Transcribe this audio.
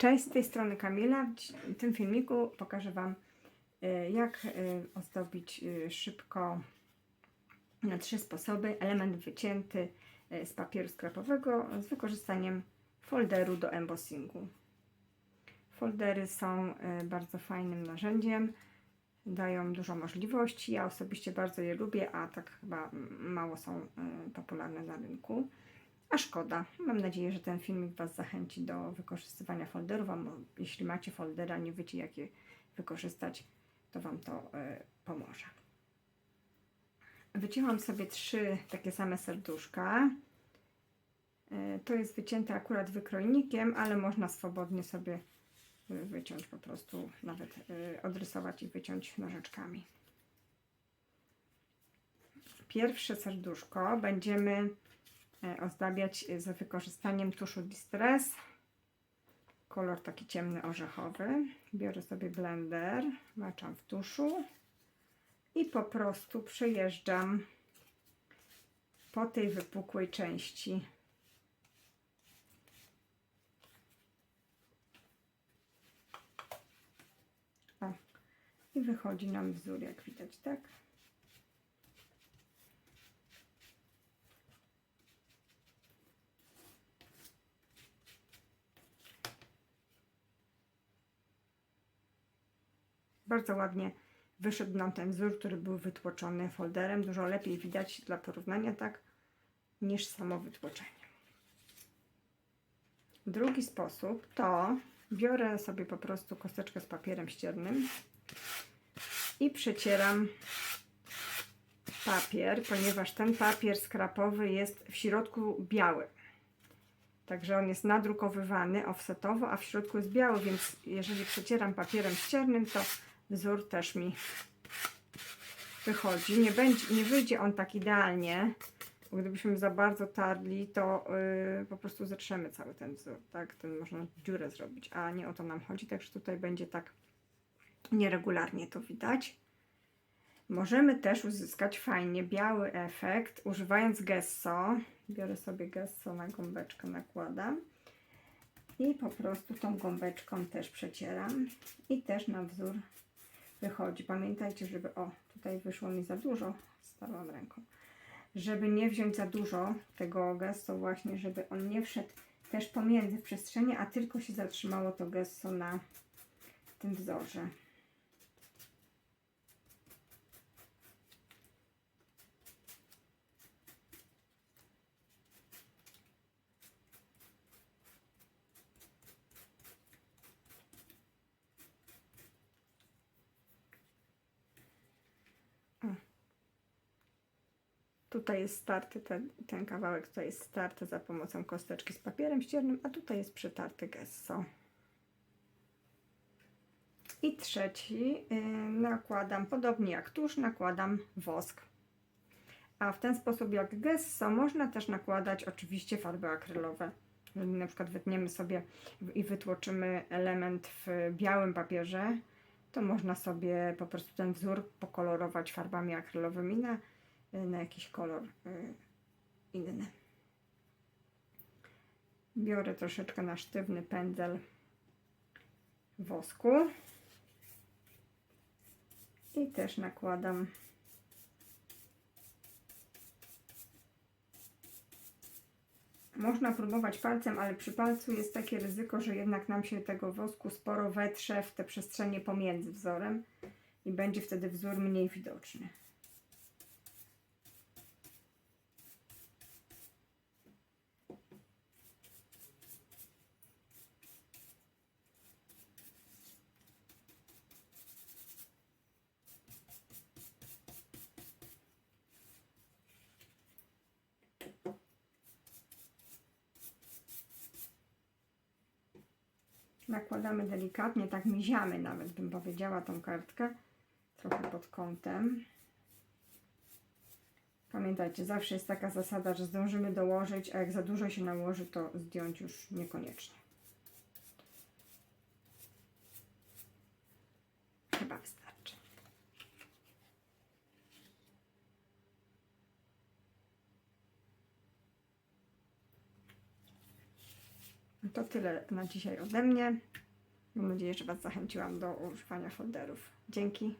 Cześć, z tej strony Kamila. W tym filmiku pokażę Wam, y, jak y, ozdobić y, szybko na trzy sposoby element wycięty z papieru skrapowego z wykorzystaniem folderu do embossingu. Foldery są bardzo fajnym narzędziem, dają dużo możliwości. Ja osobiście bardzo je lubię, a tak chyba mało są popularne na rynku. A szkoda. Mam nadzieję, że ten filmik Was zachęci do wykorzystywania folderów. A jeśli macie foldera, nie wiecie jak je wykorzystać, to Wam to e, pomoże. Wycięłam sobie trzy takie same serduszka. E, to jest wycięte akurat wykrojnikiem, ale można swobodnie sobie e, wyciąć po prostu, nawet e, odrysować i wyciąć nożyczkami. Pierwsze serduszko będziemy ozdabiać z wykorzystaniem tuszu Distress. Kolor taki ciemny orzechowy. Biorę sobie blender, maczam w tuszu i po prostu przejeżdżam po tej wypukłej części. O, i wychodzi nam wzór, jak widać, tak? Bardzo ładnie wyszedł nam ten wzór, który był wytłoczony folderem. Dużo lepiej widać dla porównania tak niż samo wytłoczenie. Drugi sposób to biorę sobie po prostu kosteczkę z papierem ściernym i przecieram papier, ponieważ ten papier skrapowy jest w środku biały. Także on jest nadrukowywany offsetowo, a w środku jest biały, więc jeżeli przecieram papierem ściernym, to wzór też mi wychodzi. Nie, będzie, nie wyjdzie on tak idealnie, bo gdybyśmy za bardzo tarli, to yy, po prostu zetrzemy cały ten wzór, tak? Ten można dziurę zrobić, a nie o to nam chodzi, także tutaj będzie tak nieregularnie to widać. Możemy też uzyskać fajnie biały efekt używając gesso. Biorę sobie gesso na gąbeczkę, nakładam i po prostu tą gąbeczką też przecieram i też na wzór wychodzi. Pamiętajcie, żeby o, tutaj wyszło mi za dużo, starłam ręką, żeby nie wziąć za dużo tego gesso właśnie, żeby on nie wszedł też pomiędzy w przestrzeni, a tylko się zatrzymało to gesso na tym wzorze. Tutaj jest starty ten, ten kawałek, tutaj jest starty za pomocą kosteczki z papierem ściernym, a tutaj jest przetarty gesso. I trzeci yy, nakładam, podobnie jak tusz, nakładam wosk. A w ten sposób jak gesso można też nakładać oczywiście farby akrylowe. Jeżeli na przykład wytniemy sobie i wytłoczymy element w białym papierze, to można sobie po prostu ten wzór pokolorować farbami akrylowymi na na jakiś kolor y, inny. Biorę troszeczkę na sztywny pędzel wosku i też nakładam Można próbować palcem, ale przy palcu jest takie ryzyko, że jednak nam się tego wosku sporo wetrze w te przestrzenie pomiędzy wzorem i będzie wtedy wzór mniej widoczny. Nakładamy delikatnie, tak miziamy nawet bym powiedziała tą kartkę, trochę pod kątem. Pamiętajcie, zawsze jest taka zasada, że zdążymy dołożyć, a jak za dużo się nałoży, to zdjąć już niekoniecznie. Chyba wystarczy. To tyle na dzisiaj ode mnie. Mam nadzieję, że Was zachęciłam do używania folderów. Dzięki.